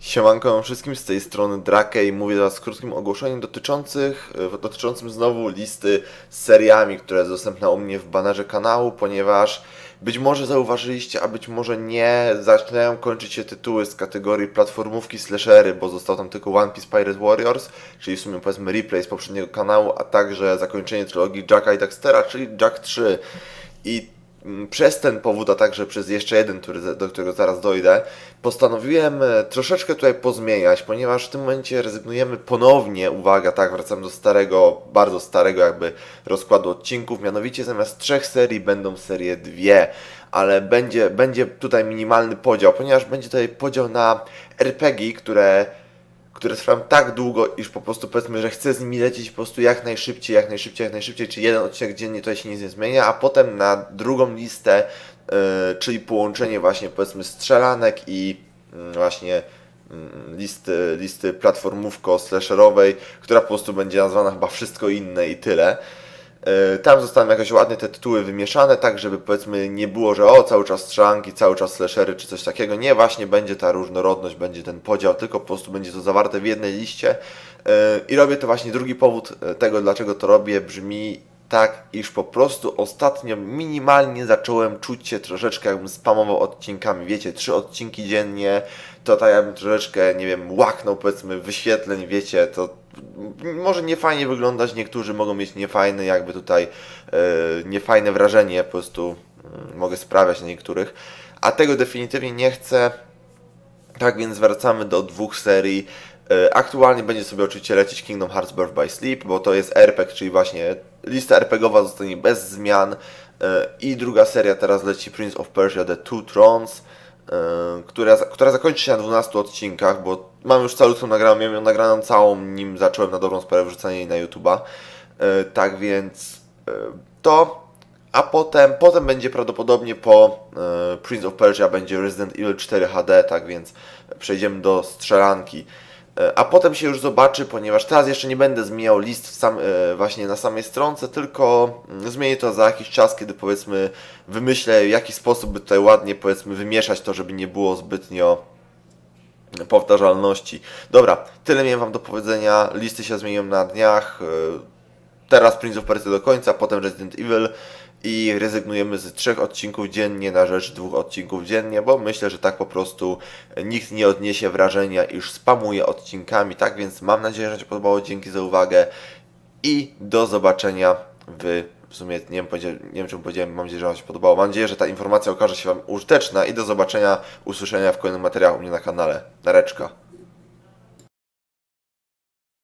Siemanko wszystkim z tej strony Drake i mówię Was w krótkim ogłoszeniu dotyczących, dotyczącym znowu listy z seriami, które jest dostępna u mnie w banerze kanału, ponieważ być może zauważyliście, a być może nie, zaczynają kończyć się tytuły z kategorii platformówki slashery, bo został tam tylko One Piece Pirate Warriors, czyli w sumie powiedzmy replay z poprzedniego kanału, a także zakończenie trylogii Jacka i Daxtera, czyli Jack 3. I przez ten powód, a także przez jeszcze jeden, który, do którego zaraz dojdę, postanowiłem e, troszeczkę tutaj pozmieniać, ponieważ w tym momencie rezygnujemy ponownie, uwaga, tak, wracamy do starego, bardzo starego jakby rozkładu odcinków, mianowicie zamiast trzech serii będą serie dwie, ale będzie, będzie tutaj minimalny podział, ponieważ będzie tutaj podział na RPG, które które trwają tak długo, iż po prostu powiedzmy, że chcę z nimi lecieć po prostu jak najszybciej, jak najszybciej, jak najszybciej, czy jeden odcinek dziennie tutaj się nic nie zmienia, a potem na drugą listę, yy, czyli połączenie właśnie powiedzmy strzelanek i yy, właśnie yy, listy, listy platformówko-slasherowej, która po prostu będzie nazwana chyba wszystko inne i tyle. Yy, Tam zostaną jakoś ładnie te tytuły wymieszane, tak żeby powiedzmy nie było, że o cały czas strzelanki, cały czas slashery czy coś takiego. Nie, właśnie będzie ta różnorodność, będzie ten podział, tylko po prostu będzie to zawarte w jednej liście. Yy, I robię to właśnie drugi powód yy, tego, dlaczego to robię, brzmi tak, iż po prostu ostatnio minimalnie zacząłem czuć się troszeczkę jakbym spamował odcinkami. Wiecie, trzy odcinki dziennie, to tak jakbym troszeczkę, nie wiem, łaknął powiedzmy wyświetleń, wiecie, to może niefajnie wyglądać, niektórzy mogą mieć niefajne, jakby tutaj e, niefajne wrażenie, po prostu mm, mogę sprawiać na niektórych, a tego definitywnie nie chcę. Tak więc wracamy do dwóch serii. E, Aktualnie będzie sobie oczywiście lecieć Kingdom Hearts Birth by Sleep, bo to jest RPG, czyli właśnie lista RPGowa zostanie bez zmian. E, I druga seria teraz leci Prince of Persia The Two Thrones, e, która, która zakończy się na 12 odcinkach, bo mam już calutką nagraną, miałem ją nagraną całą, nim zacząłem na dobrą sprawę wrzucanie jej na YouTube'a. E, Tak więc e, to a potem, potem będzie prawdopodobnie po e, Prince of Persia będzie Resident Evil 4 HD, tak więc przejdziemy do strzelanki. E, a potem się już zobaczy, ponieważ teraz jeszcze nie będę zmieniał list sam, e, właśnie na samej stronce, tylko mm, zmienię to za jakiś czas, kiedy powiedzmy wymyślę w jaki sposób by tutaj ładnie powiedzmy wymieszać to, żeby nie było zbytnio powtarzalności. Dobra, tyle miałem Wam do powiedzenia. Listy się zmienią na dniach. E, Teraz Prince of Persia do końca, potem Resident Evil i rezygnujemy z trzech odcinków dziennie na rzecz dwóch odcinków dziennie, bo myślę, że tak po prostu nikt nie odniesie wrażenia, iż spamuje odcinkami. Tak więc mam nadzieję, że Ci podobało. Dzięki za uwagę i do zobaczenia w w sumie nie wiem, nie wiem powiedziałem, mam nadzieję, że Wam się podobało. Mam nadzieję, że ta informacja okaże się Wam użyteczna i do zobaczenia, usłyszenia w kolejnym materiału u mnie na kanale. Nareczka.